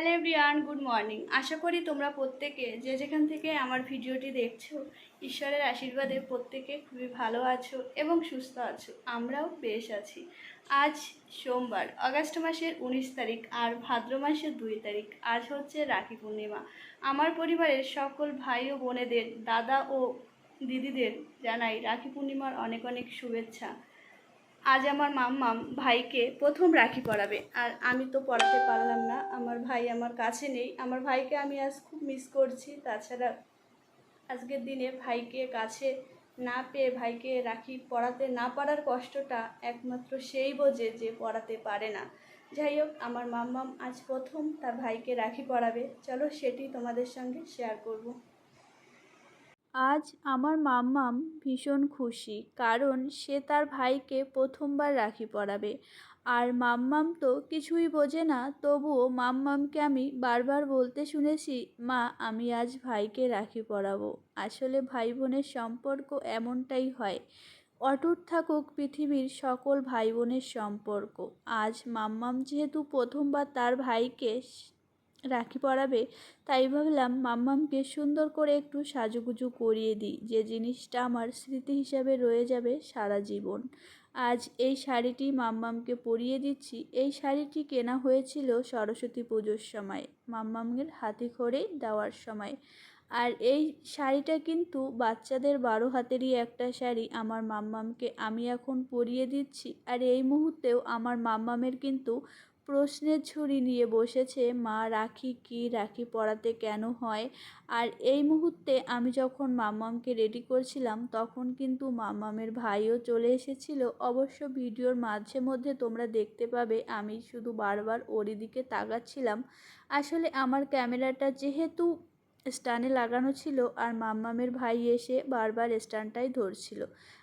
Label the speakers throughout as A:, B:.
A: Hello everyone good morning আশা করি তোমরা প্রত্যেকে যে যেখান থেকে আমার ভিডিওটি দেখছ, ঈশ্বরের আশীর্বাদে প্রত্যেকে খুবই ভালো আছো এবং সুস্থ আছো। আমরাও বেশ আছি। আজ সোমবার, আগস্ট মাসের উনিশ তারিখ আর ভাদ্র মাসের দুই তারিখ। আজ হচ্ছে রাখি পূর্ণিমা। আমার পরিবারের সকল ভাই ও বোনেদের, দাদা ও দিদিদের জানাই রাখি পূর্ণিমার অনেক অনেক শুভেচ্ছা। আজ আমার মাম্মাম ভাইকে প্রথম রাখি পরাবে। আর আমি তো পড়াতে পারলাম না। আমার ভাই আমার কাছে নেই। আমার ভাইকে আমি আজ খুব মিস করছি। তাছাড়া আজকের দিনে ভাইকে কাছে না পেয়ে ভাইকে রাখি পড়াতে না পারার কষ্টটা একমাত্র সেই বোঝে যে পড়াতে পারে না। যাই হোক, আমার মাম্মাম আজ প্রথম তার ভাইকে রাখি পড়াবে চলো সেটি তোমাদের সঙ্গে শেয়ার করব। আজ আমার মাম্মাম ভীষণ খুশি, কারণ সে তার ভাইকে প্রথমবার রাখি পরাবে। আর মাম্মাম তো কিছুই বোঝে না, তবুও মাম্মামকে আমি বারবার বলতে শুনেছি, মা, আমি আজ ভাইকে রাখি পরাবো। আসলে ভাই বোনের সম্পর্ক এমনটাই হয়। অটুট থাকুক পৃথিবীর সকল ভাই বোনের সম্পর্ক। আজ মাম্মাম যেহেতু প্রথমবার তার ভাইকে রাখি পরাবে, তাই ভাবলাম মাম্মামকে সুন্দর করে একটু সাজুগুজু করিয়ে দিই। যে জিনিসটা আমার স্মৃতি হিসাবে রয়ে যাবে সারা জীবন। আজ এই শাড়িটি মাম্মামকে পরিয়ে দিচ্ছি। এই শাড়িটি কেনা হয়েছিল সরস্বতী পুজোর সময় মাম্মামের হাতে খড়ে দেওয়ার সময়। আর এই শাড়িটা কিন্তু বাচ্চাদের বারো হাতেরই একটা শাড়ি, আমার মাম্মামকে আমি এখন পরিয়ে দিচ্ছি। আর এই মুহূর্তেও আমার মাম্মামের কিন্তু প্রশ্নের ঝুড়ি নিয়ে বসেছে, মা, রাখি কি রাখি পড়াতে কেন হয়? আর এই মুহূর্তে আমি যখন মাম্মামকে রেডি করছিলাম, তখন কিন্তু মাম্মামের ভাইও চলে এসেছিল। অবশ্য ভিডিওর মাঝে মধ্যে তোমরা দেখতে পাবে, আমি শুধু বারবার ওরই দিকে তাকাচ্ছিলাম। আসলে আমার ক্যামেরাটা যেহেতু স্ট্যান্ডে লাগানো ছিল আর মাম্মামের ভাই এসে বারবার স্ট্যান্ডটাই ধরছিল।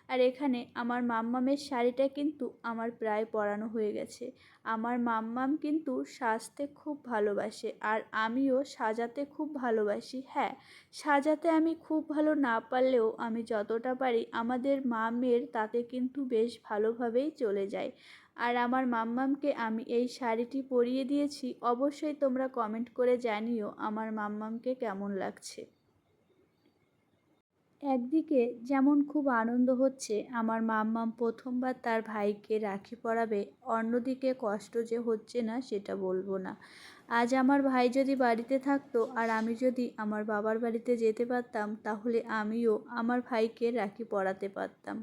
A: আর এখানে আমার মাম্মামের শাড়িটা কিন্তু আমার প্রায় পরানো হয়ে গেছে। আমার মাম্মাম কিন্তু সাজতে খুব ভালোবাসে আর আমিও সাজাতে খুব ভালোবাসি। হ্যাঁ সাজাতে আমি খুব ভালো না পারলেও আমি যতটা পারি আমাদের মামের তাতে কিন্তু বেশ ভালোভাবেই চলে যায়। আর আমার মাম্মামকে আমি এই শাড়িটি পরিয়ে দিয়েছি। অবশ্যই তোমরা কমেন্ট করে জানিও আমার মাম্মামকে কেমন লাগছে। একদিকে যেমন খুব আনন্দ হচ্ছে, আমার মাম্মাম প্রথমবার তার ভাইকে রাখি পরাবে, অন্যদিকে কষ্ট যে হচ্ছে না সেটা বলব না। আজ আমার ভাই যদি বাড়িতে থাকতো আর আমি যদি আমার বাবার বাড়িতে যেতে পারতাম, তাহলে আমিও আমার ভাইকে রাখি পড়াতে পারতাম।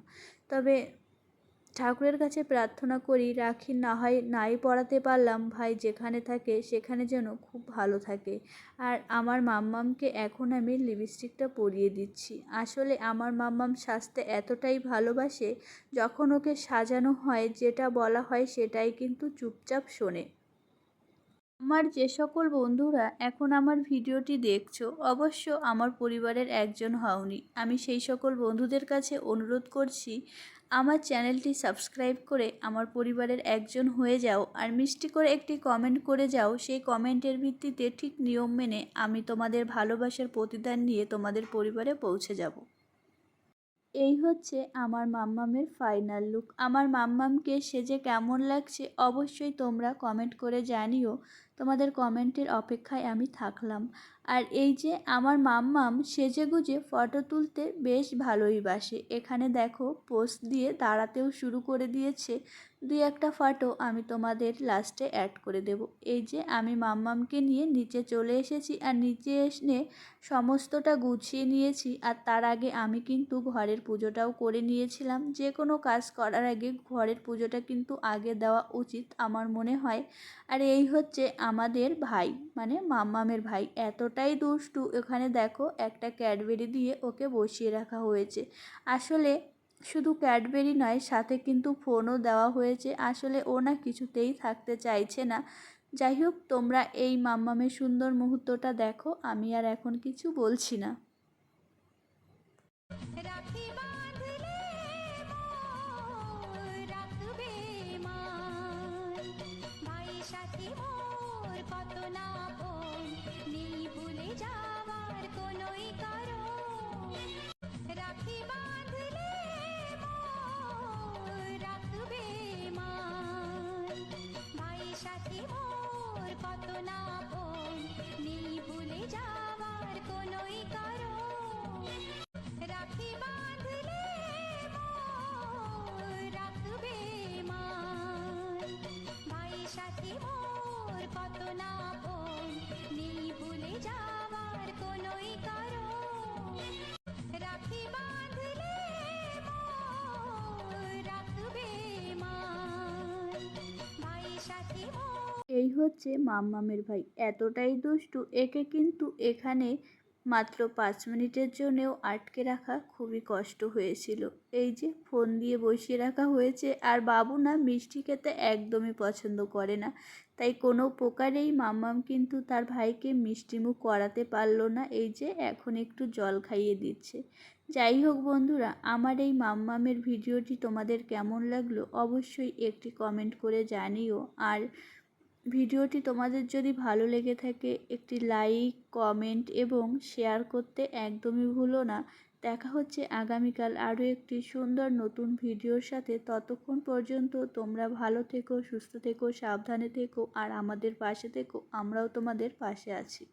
A: তবে ঠাকুরের কাছে প্রার্থনা করি, রাখি না হয় নাই পড়াতে পারলাম ভাই, যেখানে থাকে সেখানে যেন খুব ভালো থাকে। আর আমার মাম্মামকে এখন আমি লিপস্টিকটা পরিয়ে দিচ্ছি। আসলে আমার মাম্মাম সাজতে এতটাই ভালোবাসে, যখন ওকে সাজানো হয়, যেটা বলা হয় সেটাই কিন্তু চুপচাপ শোনে। আমার যে সকল বন্ধুরা এখন আমার ভিডিওটি দেখছ, অবশ্য আমার পরিবারের একজন হওনি আমি সেই সকল বন্ধুদের কাছে অনুরোধ করছি আমার চ্যানেলটি সাবস্ক্রাইব করে আমার পরিবারের একজন হয়ে যাও আর মিষ্টি করে একটি কমেন্ট করে যাও। সেই কমেন্টের ভিত্তিতে ঠিক নিয়ম মেনে আমি তোমাদের ভালোবাসার প্রতিদান নিয়ে তোমাদের পরিবারে পৌঁছে যাব। এই হচ্ছে আমার মাম্মামের ফাইনাল লুক আমার মাম্মামকে সেজে কেমন লাগছে অবশ্যই তোমরা কমেন্ট করে জানিও। তোমাদের কমেন্টের অপেক্ষায় আমি থাকলাম। আর এই যে আমার মাম্মাম সেজে গুজে ফটো তুলতে বেশ ভালোই বাসে। এখানে দেখো, পোস্ট দিয়ে দাঁড়াতেও শুরু করে দিয়েছে। দুই একটা ফটো আমি তোমাদের লাস্টে অ্যাড করে দেব। এই যে আমি মাম্মামকে নিয়ে নিচে চলে এসেছি আর নিচে এসে সমস্তটা গুছিয়ে নিয়েছি। আর তার আগে আমি কিন্তু ঘরের পুজোটাও করে নিয়েছিলাম। যে কোনো কাজ করার আগে ঘরের পুজোটা কিন্তু আগে দেওয়া উচিত আমার মনে হয়। আর এই হচ্ছে আমাদের ভাই মানে মাম্মামের ভাই, এতটাই দুষ্টু। এখানে দেখো একটা ক্যাডবেরি দিয়ে ওকে বসিয়ে রাখা হয়েছে। আসলে শুধু ক্যাডবেরি নয়, সাথে কিন্তু ফোনও দেওয়া হয়েছে। আসলে ও না কিছুতেই থাকতে চাইছে না। যাই হোক, তোমরা এই মাম্মামের সুন্দর মুহূর্তটা দেখো, আমি আর এখন কিছু বলছি না।
B: মোর কত না ফোন নেই ভুলে যাওয়ার কোনোই রাখবে মা ভাই সাথী মোর কত না আপন
A: এই হচ্ছে মাম্মামের ভাই। এতটাই দুষ্টু একে কিন্তু এখানে মাত্র পাঁচ মিনিটের জন্যেও আটকে রাখা খুবই কষ্ট হয়েছিল। এই যে, ফোন দিয়ে বসিয়ে রাখা হয়েছে আর বাবু না মিষ্টি খেতে একদমই পছন্দ করে না। তাই কোনো প্রকারেই মাম্মাম কিন্তু তার ভাইকে মিষ্টিমুখ করাতে পারল না। এই যে, এখন একটু জল খাইয়ে দিচ্ছে। যাই হোক বন্ধুরা, আমার এই মাম্মামের ভিডিওটি তোমাদের কেমন লাগল অবশ্যই একটি কমেন্ট করে জানিও। আর ভিডিওটি তোমাদের যদি ভালো লেগে থাকে, একটি লাইক, কমেন্ট এবং শেয়ার করতে একদমই ভুলো না। দেখা হচ্ছে আগামীকাল আরও একটি সুন্দর নতুন ভিডিওর সাথে। ততক্ষণ পর্যন্ত তোমরা ভালো থেকো, সুস্থ থেকো, সাবধানে থেকো, আর আমাদের পাশে থেকো। আমরাও তোমাদের পাশে আছি।